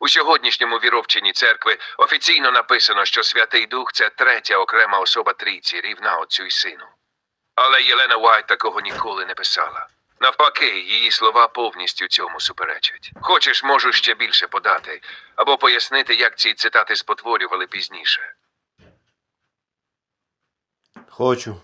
У сьогоднішньому віровченні церкви офіційно написано, що Святий Дух це третя окрема особа трійці, рівна Отцю і Сину. Але Єлена Уайт такого ніколи не писала. Навпаки, її слова повністю цьому суперечать. Хочеш, можу ще більше подати, або пояснити, як ці цитати спотворювали пізніше. Хочу.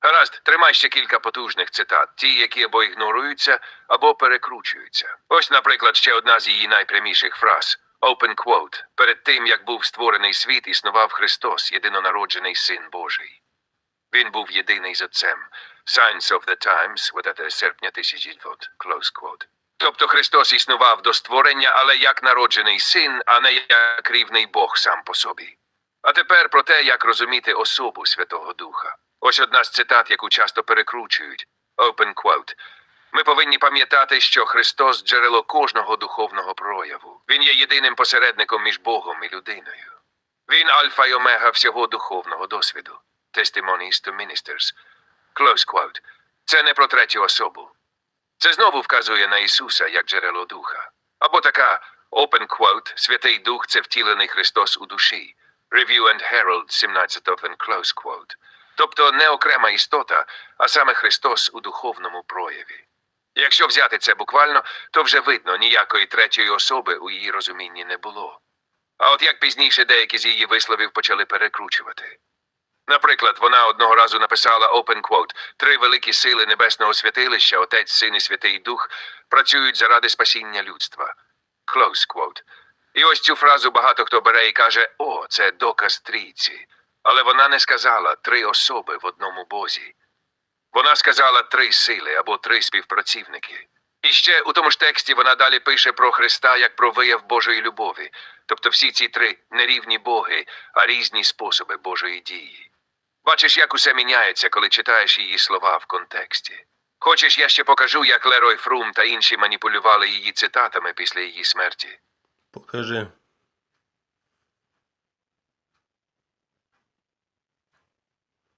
Гаразд, тримай ще кілька потужних цитат, ті, які або ігноруються, або перекручуються. Ось, наприклад, ще одна з її найпряміших фраз Open quote. Перед тим, як був створений світ, існував Христос, єдинонароджений Син Божий. Він був єдиний з Отцем. Signs of the Times, видати серпня 1900, close quote. Тобто Христос існував до створення, але як народжений син, а не як рівний Бог сам по собі. А тепер про те, як розуміти особу Святого Духа. Ось одна з цитат, яку часто перекручують. Open quote. Ми повинні пам'ятати, що Христос джерело кожного духовного прояву. Він є єдиним посередником між Богом і людиною. Він альфа й омега всього духовного досвіду. Testimonies to Ministers. Close quote. Це не про третю особу. Це знову вказує на Ісуса як джерело духа. Або така open quote Святий Дух це втілений Христос у душі. Review and Herald 17 and close quote. Тобто не окрема істота, а саме Христос у духовному прояві. Якщо взяти це буквально, то вже видно, ніякої третьої особи у її розумінні не було. А от як пізніше деякі з її висловів почали перекручувати. Наприклад, вона одного разу написала open quote «Три великі сили небесного святилища, Отець, Син і Святий Дух, працюють заради спасіння людства. Close quote. І ось цю фразу багато хто бере і каже: О, це доказ трійці. Але вона не сказала три особи в одному Бозі. Вона сказала три сили або три співпрацівники. І ще у тому ж тексті вона далі пише про Христа як про вияв Божої любові. Тобто всі ці три не рівні боги, а різні способи Божої дії. Бачиш, як усе міняється, коли читаєш її слова в контексті. Хочеш, я ще покажу, як Лерой Фрум та інші маніпулювали її цитатами після її смерті. Покажи.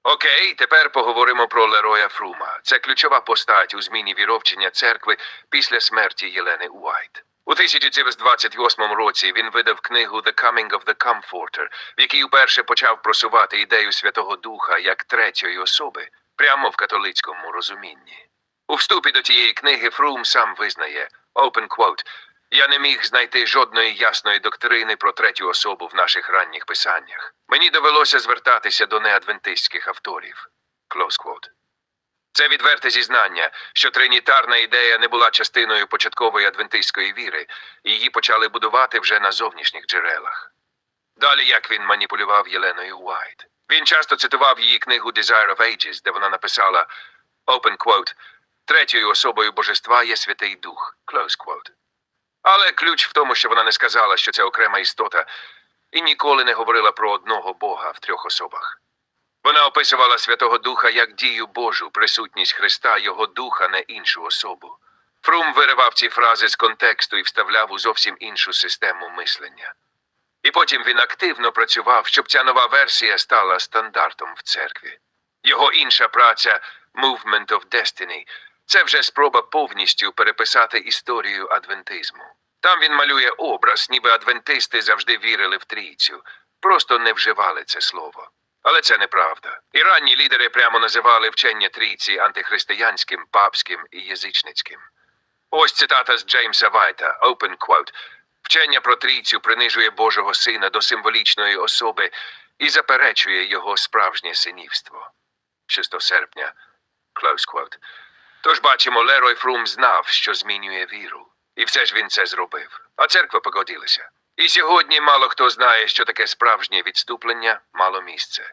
Окей, тепер поговоримо про Лероя Фрума. Це ключова постать у зміні віровчення церкви після смерті Єлени Уайт. У 1928 році він видав книгу The Coming of the Comforter, в якій уперше почав просувати ідею Святого Духа як третьої особи прямо в католицькому розумінні. У вступі до тієї книги Фрум сам визнає open quote, я не міг знайти жодної ясної доктрини про третю особу в наших ранніх писаннях. Мені довелося звертатися до неадвентистських авторів. Close quote. Це відверте зізнання, що тринітарна ідея не була частиною початкової адвентистської віри, і її почали будувати вже на зовнішніх джерелах. Далі як він маніпулював Єленою Уайт. Він часто цитував її книгу Desire of Ages, де вона написала open quote, третьою особою божества є Святий Дух. Close quote. Але ключ в тому, що вона не сказала, що це окрема істота, і ніколи не говорила про одного Бога в трьох особах. Вона описувала Святого Духа як дію Божу, присутність Христа, Його Духа, не іншу особу. Фрум виривав ці фрази з контексту і вставляв у зовсім іншу систему мислення. І потім він активно працював, щоб ця нова версія стала стандартом в церкві. Його інша праця Movement of Destiny це вже спроба повністю переписати історію адвентизму. Там він малює образ, ніби адвентисти завжди вірили в трійцю, просто не вживали це слово. Але це неправда. І ранні лідери прямо називали вчення трійці антихристиянським, папським і язичницьким. Ось цитата з Джеймса Вайта, open quote. Вчення про трійцю принижує Божого Сина до символічної особи і заперечує його справжнє синівство. 6 серпня, close quote. Тож бачимо, Лерой Фрум знав, що змінює віру. І все ж він це зробив. А церква погодилася. І сьогодні мало хто знає, що таке справжнє відступлення мало місце.